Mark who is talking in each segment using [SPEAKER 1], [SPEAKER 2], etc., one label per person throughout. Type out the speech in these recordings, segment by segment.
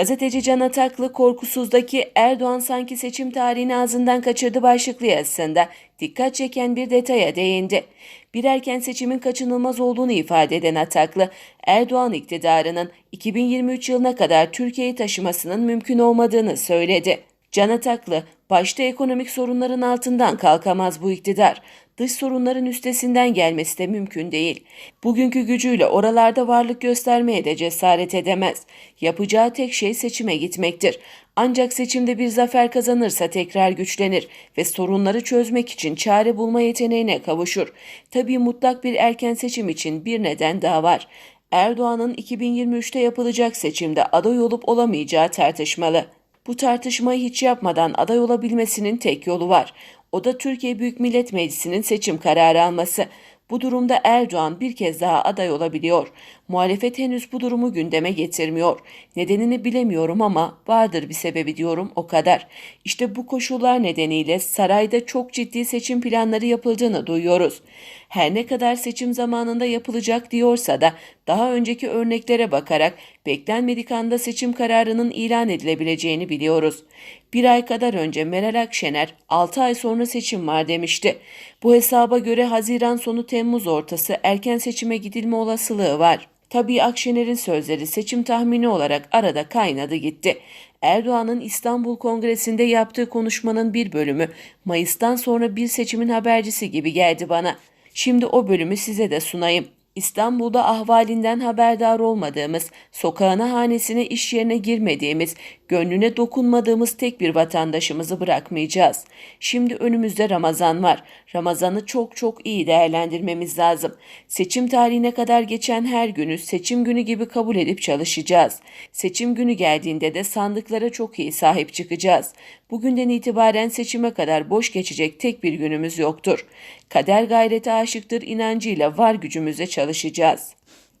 [SPEAKER 1] Gazeteci Can Ataklı korkusuzdaki Erdoğan sanki seçim tarihini ağzından kaçırdı başlıklı yazısında dikkat çeken bir detaya değindi. Bir erken seçimin kaçınılmaz olduğunu ifade eden Ataklı, Erdoğan iktidarının 2023 yılına kadar Türkiye'yi taşımasının mümkün olmadığını söyledi. Can Ataklı, başta ekonomik sorunların altından kalkamaz bu iktidar. Dış sorunların üstesinden gelmesi de mümkün değil. Bugünkü gücüyle oralarda varlık göstermeye de cesaret edemez. Yapacağı tek şey seçime gitmektir. Ancak seçimde bir zafer kazanırsa tekrar güçlenir ve sorunları çözmek için çare bulma yeteneğine kavuşur. Tabii mutlak bir erken seçim için bir neden daha var. Erdoğan'ın 2023'te yapılacak seçimde aday olup olamayacağı tartışmalı. Bu tartışmayı hiç yapmadan aday olabilmesinin tek yolu var. O da Türkiye Büyük Millet Meclisi'nin seçim kararı alması. Bu durumda Erdoğan bir kez daha aday olabiliyor. Muhalefet henüz bu durumu gündeme getirmiyor. Nedenini bilemiyorum ama vardır bir sebebi diyorum o kadar. İşte bu koşullar nedeniyle sarayda çok ciddi seçim planları yapıldığını duyuyoruz. Her ne kadar seçim zamanında yapılacak diyorsa da daha önceki örneklere bakarak beklenmedik anda seçim kararının ilan edilebileceğini biliyoruz. Bir ay kadar önce Meral Akşener 6 ay sonra seçim var demişti. Bu hesaba göre Haziran sonu Temmuz ortası erken seçime gidilme olasılığı var. Tabii Akşener'in sözleri seçim tahmini olarak arada kaynadı gitti. Erdoğan'ın İstanbul Kongresi'nde yaptığı konuşmanın bir bölümü Mayıs'tan sonra bir seçimin habercisi gibi geldi bana. Şimdi o bölümü size de sunayım. İstanbul'da ahvalinden haberdar olmadığımız, sokağına hanesine iş yerine girmediğimiz, gönlüne dokunmadığımız tek bir vatandaşımızı bırakmayacağız. Şimdi önümüzde Ramazan var. Ramazan'ı çok çok iyi değerlendirmemiz lazım. Seçim tarihine kadar geçen her günü seçim günü gibi kabul edip çalışacağız. Seçim günü geldiğinde de sandıklara çok iyi sahip çıkacağız. Bugünden itibaren seçime kadar boş geçecek tek bir günümüz yoktur. Kader gayrete aşıktır inancıyla var gücümüze çalışacağız.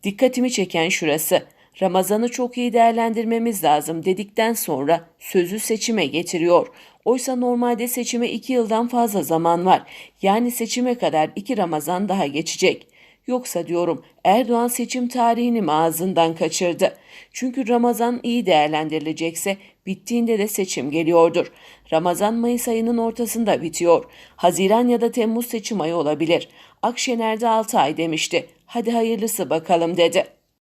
[SPEAKER 1] Dikkatimi çeken şurası. Ramazan'ı çok iyi değerlendirmemiz lazım dedikten sonra sözü seçime getiriyor. Oysa normalde seçime iki yıldan fazla zaman var. Yani seçime kadar iki Ramazan daha geçecek. Yoksa diyorum Erdoğan seçim tarihini mi ağzından kaçırdı? Çünkü Ramazan iyi değerlendirilecekse bittiğinde de seçim geliyordur. Ramazan Mayıs ayının ortasında bitiyor. Haziran ya da Temmuz seçim ayı olabilir. Akşener de 6 ay demişti. Hadi hayırlısı bakalım dedi.